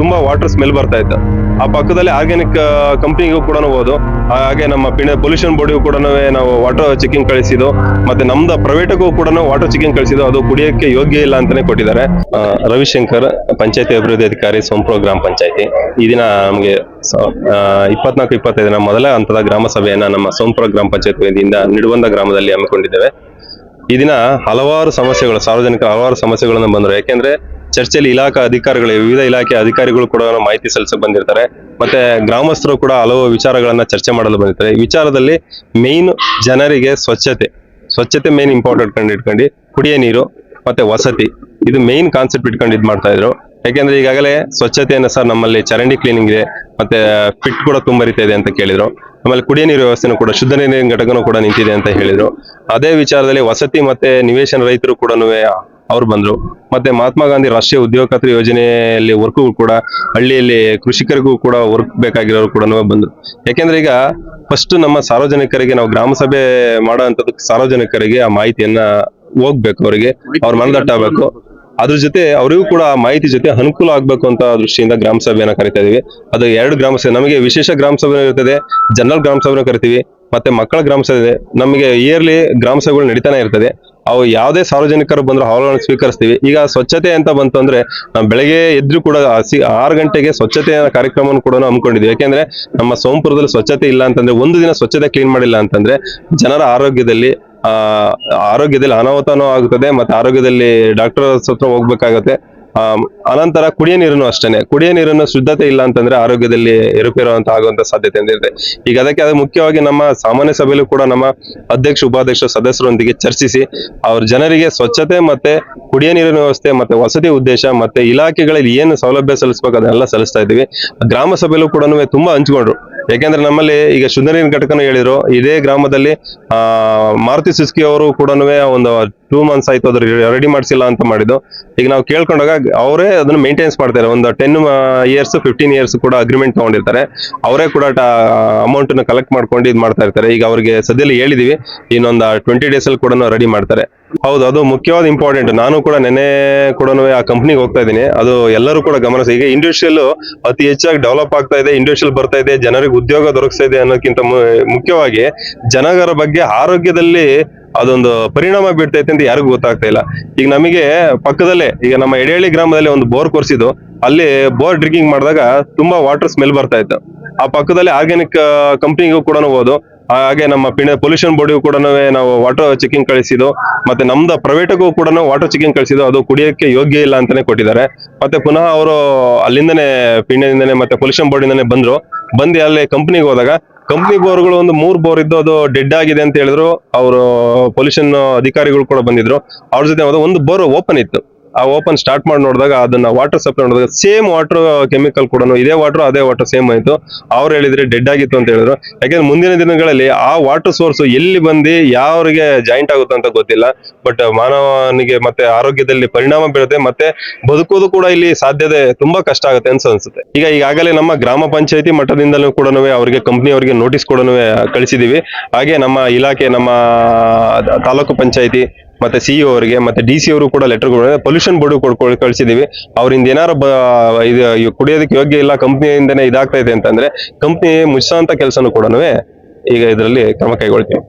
ತುಂಬಾ water smell ಬರ್ತಾ ಇತ್ತು. ಆ ಪಕ್ಕದಲ್ಲಿ ಆರ್ಗ್ಯಾನಿಕ್ ಕಂಪ್ನಿಗೂ ಕೂಡ ಹೋದು. ಹಾಗೆ ನಮ್ಮ ಪಿಣೆ ಪೊಲ್ಯೂಷನ್ ಬೋರ್ಡಿಗೂ ಕೂಡ ನಾವು ವಾಟರ್ ಚೆಕಿಂಗ್ ಕಳಿಸಿದ್ದು. ಮತ್ತೆ ನಮ್ದು ಪ್ರೈವೇಟಗೂ ಕೂಡ ವಾಟರ್ ಚೆಕಿಂಗ್ ಕಳಿಸಿದ್ದು. ಅದು ಕುಡಿಯೋಕ್ಕೆ ಯೋಗ್ಯ ಇಲ್ಲ ಅಂತಾನೆ ಕೊಟ್ಟಿದ್ದಾರೆ. ರವಿಶಂಕರ್, ಪಂಚಾಯತಿ ಅಭಿವೃದ್ಧಿ ಅಧಿಕಾರಿ ಸೋಂಪುರ ಗ್ರಾಮ ಪಂಚಾಯತಿ. ಈ ದಿನ ನಮಗೆ ಇಪ್ಪತ್ನಾಲ್ಕು ದಿನ ಮೊದಲ ಹಂತದ ಗ್ರಾಮ ಸಭೆಯನ್ನ ನಮ್ಮ ಸೋಂಪುರ ಗ್ರಾಮ ಪಂಚಾಯತ್ ವತಿಯಿಂದ ನಿಡುವಂದ ಗ್ರಾಮದಲ್ಲಿ ಹಮ್ಮಿಕೊಂಡಿದ್ದೇವೆ. ಈ ದಿನ ಹಲವಾರು ಸಮಸ್ಯೆಗಳು, ಸಾರ್ವಜನಿಕರ ಹಲವಾರು ಸಮಸ್ಯೆಗಳನ್ನು ಬಂದರು. ಯಾಕೆಂದ್ರೆ ಚರ್ಚೆಯಲ್ಲಿ ಇಲಾಖಾ ಅಧಿಕಾರಿಗಳು, ವಿವಿಧ ಇಲಾಖೆ ಅಧಿಕಾರಿಗಳು ಕೂಡ ಮಾಹಿತಿ ಸಲ್ಲಿಸಕ್ ಬಂದಿರ್ತಾರೆ. ಮತ್ತೆ ಗ್ರಾಮಸ್ಥರು ಕೂಡ ಹಲವು ವಿಚಾರಗಳನ್ನ ಚರ್ಚೆ ಮಾಡಲು ಬಂದಿರ್ತಾರೆ. ಈ ವಿಚಾರದಲ್ಲಿ ಮೇನ್ ಜನರಿಗೆ ಸ್ವಚ್ಛತೆ ಸ್ವಚ್ಛತೆ ಮೇನ್ ಇಂಪಾರ್ಟೆಂಟ್ ಕಂಡು ಇಟ್ಕೊಂಡು ಕುಡಿಯ ನೀರು ಮತ್ತೆ ವಸತಿ, ಇದು ಮೇನ್ ಕಾನ್ಸೆಪ್ಟ್ ಇಟ್ಕೊಂಡು ಇದು ಮಾಡ್ತಾ ಇದ್ರು. ಯಾಕೆಂದ್ರೆ ಈಗಾಗಲೇ ಸ್ವಚ್ಛತೆಯನ್ನು ಸರ್ ನಮ್ಮಲ್ಲಿ ಚರಂಡಿ ಕ್ಲೀನಿಂಗ್ ಇದೆ, ಮತ್ತೆ ಫಿಟ್ ಕೂಡ ತುಂಬರಿತಾ ಇದೆ ಅಂತ ಕೇಳಿದ್ರು. ಆಮೇಲೆ ಕುಡಿಯ ನೀರು ವ್ಯವಸ್ಥೆನೂ ಕೂಡ, ಶುದ್ಧ ನೀರಿನ ಘಟಕನೂ ಕೂಡ ನಿಂತಿದೆ ಅಂತ ಹೇಳಿದ್ರು. ಅದೇ ವಿಚಾರದಲ್ಲಿ ವಸತಿ ಮತ್ತೆ ನಿವೇಶನ ರೈತರು ಕೂಡ ಅವ್ರು ಬಂದ್ರು. ಮತ್ತೆ ಮಹಾತ್ಮ ಗಾಂಧಿ ರಾಷ್ಟ್ರೀಯ ಉದ್ಯೋಗ ಖಾತ್ರಿ ಯೋಜನೆಯಲ್ಲಿ ವರ್ಕ್ ಕೂಡ, ಹಳ್ಳಿಯಲ್ಲಿ ಕೃಷಿಕರಿಗೂ ಕೂಡ ವರ್ಕ್ ಬೇಕಾಗಿರೋರು ಕೂಡ ಬಂದ್ರು. ಯಾಕೆಂದ್ರೆ ಈಗ ಫಸ್ಟ್ ನಮ್ಮ ಸಾರ್ವಜನಿಕರಿಗೆ, ನಾವು ಗ್ರಾಮ ಸಭೆ ಸಾರ್ವಜನಿಕರಿಗೆ ಆ ಮಾಹಿತಿಯನ್ನ ಹೋಗ್ಬೇಕು ಅವರಿಗೆ, ಅವ್ರ ಮನದಟ್ಟಾಗಬೇಕು ಅದ್ರ ಜೊತೆ ಅವರಿಗೂ ಕೂಡ ಆ ಮಾಹಿತಿ ಜೊತೆ ಅನುಕೂಲ ಆಗ್ಬೇಕು ಅಂತ ದೃಷ್ಟಿಯಿಂದ ಗ್ರಾಮ ಸಭೆಯನ್ನ ಕರಿತಾ ಇದೀವಿ. ಅದು ಎರಡು ಗ್ರಾಮ ಸಭೆ, ನಮಗೆ ವಿಶೇಷ ಗ್ರಾಮ ಸಭೆ ಇರ್ತದೆ, ಜನರಲ್ ಗ್ರಾಮ ಸಭೆ ಕರಿತೀವಿ. ಮತ್ತೆ ಮಕ್ಕಳ ಗ್ರಾಮ ಸಭೆ, ನಮಗೆ ಇಯರ್ಲಿ ಗ್ರಾಮ ಸಭೆಗಳು ನಡೀತಾನೆ ಇರ್ತದೆ. ಅವು ಯಾವುದೇ ಸಾರ್ವಜನಿಕರು ಬಂದ್ರು ಅವುಗಳನ್ನು ಸ್ವೀಕರಿಸ್ತೀವಿ. ಈಗ ಸ್ವಚ್ಛತೆ ಅಂತ ಬಂತು ಅಂದ್ರೆ, ನಾವು ಬೆಳಗ್ಗೆ ಎದ್ರು ಕೂಡ ಆರು ಗಂಟೆಗೆ ಸ್ವಚ್ಛತೆಯ ಕಾರ್ಯಕ್ರಮವನ್ನು ಕೂಡ ಹಮ್ಮಿಕೊಂಡಿದ್ವಿ ಯಾಕೆಂದ್ರೆ, ನಮ್ಮ ಸೋಮಪುರದಲ್ಲಿ ಸ್ವಚ್ಛತೆ ಇಲ್ಲ ಅಂತಂದ್ರೆ, ಒಂದು ದಿನ ಸ್ವಚ್ಛತೆ ಕ್ಲೀನ್ ಮಾಡಿಲ್ಲ ಅಂತಂದ್ರೆ, ಜನರ ಆರೋಗ್ಯದಲ್ಲಿ ಆರೋಗ್ಯದಲ್ಲಿ ಅನಾಹುತನೂ ಆಗುತ್ತದೆ, ಮತ್ತೆ ಆರೋಗ್ಯದಲ್ಲಿ ಡಾಕ್ಟರ್ ಹತ್ರ ಹೋಗ್ಬೇಕಾಗತ್ತೆ. ಅನಂತರ ಕುಡಿಯ ನೀರನ್ನು ಅಷ್ಟೇನೆ. ಕುಡಿಯ ನೀರನ್ನು ಶುದ್ಧತೆ ಇಲ್ಲ ಅಂತಂದ್ರೆ ಆರೋಗ್ಯದಲ್ಲಿ ಏರುಪೇರು ಅಂತ ಆಗುವಂತ ಸಾಧ್ಯತೆ ಇದೆ. ಈಗ ಅದಕ್ಕೆ ಅದು ಮುಖ್ಯವಾಗಿ ನಮ್ಮ ಸಾಮಾನ್ಯ ಸಭೆಯಲ್ಲೂ ಕೂಡ ನಮ್ಮ ಅಧ್ಯಕ್ಷ, ಉಪಾಧ್ಯಕ್ಷ ಸದಸ್ಯರೊಂದಿಗೆ ಚರ್ಚಿಸಿ ಅವ್ರ ಜನರಿಗೆ ಸ್ವಚ್ಛತೆ ಮತ್ತೆ ಕುಡಿಯ ನೀರಿನ ವ್ಯವಸ್ಥೆ ಮತ್ತೆ ವಸತಿ ಉದ್ದೇಶ ಮತ್ತೆ ಇಲಾಖೆಗಳಲ್ಲಿ ಏನು ಸೌಲಭ್ಯ ಸಲ್ಲಿಸಬೇಕು ಅದನ್ನೆಲ್ಲ ಸಲ್ಲಿಸ್ತಾ ಇದ್ದೀವಿ. ಗ್ರಾಮ ಸಭೆಯಲ್ಲೂ ಕೂಡ ತುಂಬಾ ಹಂಚ್ಕೊಂಡ್ರು. ಯಾಕೆಂದ್ರೆ ನಮ್ಮಲ್ಲಿ ಈಗ ಶುದ್ಧ ನೀರಿನ ಘಟಕನು ಹೇಳಿದ್ರು. ಇದೇ ಗ್ರಾಮದಲ್ಲಿ, ಆ, ಮಾರುತಿ ಸುಸ್ಕಿ ಅವರು ಕೂಡ ಒಂದು ಟೂ ಮಂತ್ಸ್ ಆಯ್ತು, ಅದ್ರ ರೆಡಿ ಮಾಡಿಸಿಲ್ಲ ಅಂತ ಮಾಡಿದ್ದು. ಈಗ ನಾವು ಕೇಳ್ಕೊಂಡಾಗ ಅವರೇ ಅದನ್ನ ಮೇಂಟೆನೆನ್ಸ್ ಮಾಡ್ತಾರೆ. ಒಂದು ಟೆನ್ ಇಯರ್ಸ್ ಫಿಫ್ಟೀನ್ ಇಯರ್ಸ್ ಕೂಡ ಅಗ್ರಿಮೆಂಟ್ ತಗೊಂಡಿರ್ತಾರೆ. ಅವರೇ ಕೂಡ ಅಮೌಂಟ್ನ ಕಲೆಕ್ಟ್ ಮಾಡ್ಕೊಂಡು ಇದು ಮಾಡ್ತಾ ಇರ್ತಾರೆ. ಈಗ ಅವರಿಗೆ ಸದ್ಯದಲ್ಲಿ ಹೇಳಿದೀವಿ, ಇನ್ನೊಂದು ಟ್ವೆಂಟಿ ಡೇಸ್ ಅಲ್ಲಿ ಕೂಡ ರೆಡಿ ಮಾಡ್ತಾರೆ. ಹೌದು, ಅದು ಮುಖ್ಯವಾದ ಇಂಪಾರ್ಟೆಂಟ್ ನಾನು ಕೂಡ ನೆನೆ ಕೂಡ ಆ ಕಂಪ್ನಿಗೆ ಹೋಗ್ತಾ ಇದ್ದೀನಿ. ಅದು ಎಲ್ಲರೂ ಕೂಡ ಗಮನಿಸಿ ಈಗ ಇಂಡಸ್ಟ್ರಿಯಲ್ ಅತಿ ಹೆಚ್ಚಾಗಿ ಡೆವಲಪ್ ಆಗ್ತಾ ಇದೆ ಇಂಡಸ್ಟ್ರಿಯಲ್ ಬರ್ತಾ ಇದೆ, ಜನರಿಗೆ ಉದ್ಯೋಗ ದೊರಕಿಸ್ತಾ ಇದೆ ಅನ್ನೋಕ್ಕಿಂತ ಮುಖ್ಯವಾಗಿ ಜನಗರ ಬಗ್ಗೆ ಆರೋಗ್ಯದಲ್ಲಿ ಅದೊಂದು ಪರಿಣಾಮ ಬೀಳ್ತೈತೆ ಅಂತ ಯಾರಿಗೂ ಗೊತ್ತಾಗ್ತಾ ಇಲ್ಲ. ಈಗ ನಮಗೆ ಪಕ್ಕದಲ್ಲೇ, ಈಗ ನಮ್ಮ ಎಡೆಹಳ್ಳಿ ಗ್ರಾಮದಲ್ಲಿ ಒಂದು ಬೋರ್ ಕೊರ್ಸಿದ್ದು. ಅಲ್ಲಿ ಬೋರ್ ಡ್ರಿಂಕಿಂಗ್ ಮಾಡಿದಾಗ ತುಂಬಾ ವಾಟರ್ ಸ್ಮೆಲ್ ಬರ್ತಾ ಇತ್ತು. ಆ ಪಕ್ಕದಲ್ಲಿ ಆರ್ಗ್ಯಾನಿಕ್ ಕಂಪ್ನಿಗೂ ಕೂಡ ಹೋದು. ಹಾಗೆ ನಮ್ಮ ಪಿಣೆ ಪೊಲ್ಯೂಷನ್ ಬೋರ್ಡಿಗೂ ಕೂಡ ನಾವು ವಾಟರ್ ಚೆಕಿಂಗ್ ಕಳಿಸಿದ್ದು, ಮತ್ತೆ ನಮ್ದು ಪ್ರೈವೇಟ್ಗೂ ಕೂಡ ವಾಟರ್ ಚೆಕಿಂಗ್ ಕಳಿಸಿದ್ದು, ಅದು ಕುಡಿಯೋಕ್ಕೆ ಯೋಗ್ಯ ಇಲ್ಲ ಅಂತಾನೆ ಕೊಟ್ಟಿದ್ದಾರೆ. ಮತ್ತೆ ಪುನಃ ಅವರು ಅಲ್ಲಿಂದನೇ ಪಿಂಡದಿಂದನೇ ಮತ್ತೆ ಪೊಲ್ಯೂಷನ್ ಬೋರ್ಡಿಂದನೇ ಬಂದ್ರು. ಬಂದು ಅಲ್ಲಿ ಕಂಪ್ನಿಗೆ ಹೋದಾಗ ಕಂಪ್ನಿ ಬೋರ್ಗಳು ಒಂದು ಮೂರ್ ಬೋರ್ ಇದ್ದು ಅದು ಡೆಡ್ ಆಗಿದೆ ಅಂತ ಹೇಳಿದ್ರು. ಅವರು ಪೊಲ್ಯೂಷನ್ ಅಧಿಕಾರಿಗಳು ಕೂಡ ಬಂದಿದ್ರು. ಅವ್ರ ಜೊತೆ ಒಂದು ಬೋರ್ ಓಪನ್ ಇತ್ತು. ಆ ಓಪನ್ ಸ್ಟಾರ್ಟ್ ಮಾಡಿ ನೋಡಿದಾಗ ಅದನ್ನ ವಾಟರ್ ಸಪ್ಲೈ ನೋಡಿದಾಗ ಸೇಮ್ ವಾಟರ್ ಕೆಮಿಕಲ್ ಕೂಡ ಇದೇ ವಾಟರ್ ಅದೇ ವಾಟರ್ ಸೇಮ್ ಆಯ್ತು. ಅವ್ರು ಹೇಳಿದ್ರೆ ಡೆಡ್ ಆಗಿತ್ತು ಅಂತ ಹೇಳಿದ್ರು. ಯಾಕೆಂದ್ರೆ ಮುಂದಿನ ದಿನಗಳಲ್ಲಿ ಆ ವಾಟರ್ ಸೋರ್ಸ್ ಎಲ್ಲಿ ಬಂದು ಯಾವ್ರಿಗೆ ಜಾಯಿಂಟ್ ಆಗುತ್ತೆ ಅಂತ ಗೊತ್ತಿಲ್ಲ. ಬಟ್ ಮಾನವನಿಗೆ ಮತ್ತೆ ಆರೋಗ್ಯದಲ್ಲಿ ಪರಿಣಾಮ ಬೀಳುತ್ತೆ ಮತ್ತೆ ಬದುಕೋದು ಕೂಡ ಇಲ್ಲಿ ಸಾಧ್ಯತೆ ತುಂಬಾ ಕಷ್ಟ ಆಗುತ್ತೆ ಅಂತ ಅನ್ಸುತ್ತೆ. ಈಗ ಈಗಾಗಲೇ ನಮ್ಮ ಗ್ರಾಮ ಪಂಚಾಯತಿ ಮಟ್ಟದಿಂದಲೂ ಕೂಡ ಅವರಿಗೆ ಕಂಪ್ನಿ ಅವರಿಗೆ ನೋಟಿಸ್ ಕೂಡ ಕಳಿಸಿದೀವಿ. ಹಾಗೆ ನಮ್ಮ ಇಲಾಖೆ, ನಮ್ಮ ತಾಲೂಕು ಪಂಚಾಯತಿ ಮತ್ತೆ ಸಿಇಒ ಅವರಿಗೆ, ಮತ್ತೆ ಡಿ ಸಿ ಅವರು ಕೂಡ ಲೆಟರ್ ಪೊಲ್ಯೂಷನ್ ಬೋರ್ಡ್ ಕೊಡ್ಕೊಂಡು ಕಳಿಸಿದೀವಿ. ಅವರಿಂದ ಏನಾರು ಇದು ಕುಡಿಯೋದಕ್ಕೆ ಯೋಗ್ಯ ಇಲ್ಲ, ಕಂಪ್ನಿಯಿಂದನೇ ಇದಾಗ್ತಾ ಇದೆ ಅಂತಂದ್ರೆ, ಕಂಪ್ನಿ ಮುಚ್ಚೋಂತ ಕೆಲಸನೂ ಕೂಡ ಈಗ ಇದರಲ್ಲಿ ಕ್ರಮ ಕೈಗೊಳ್ತೀವಿ.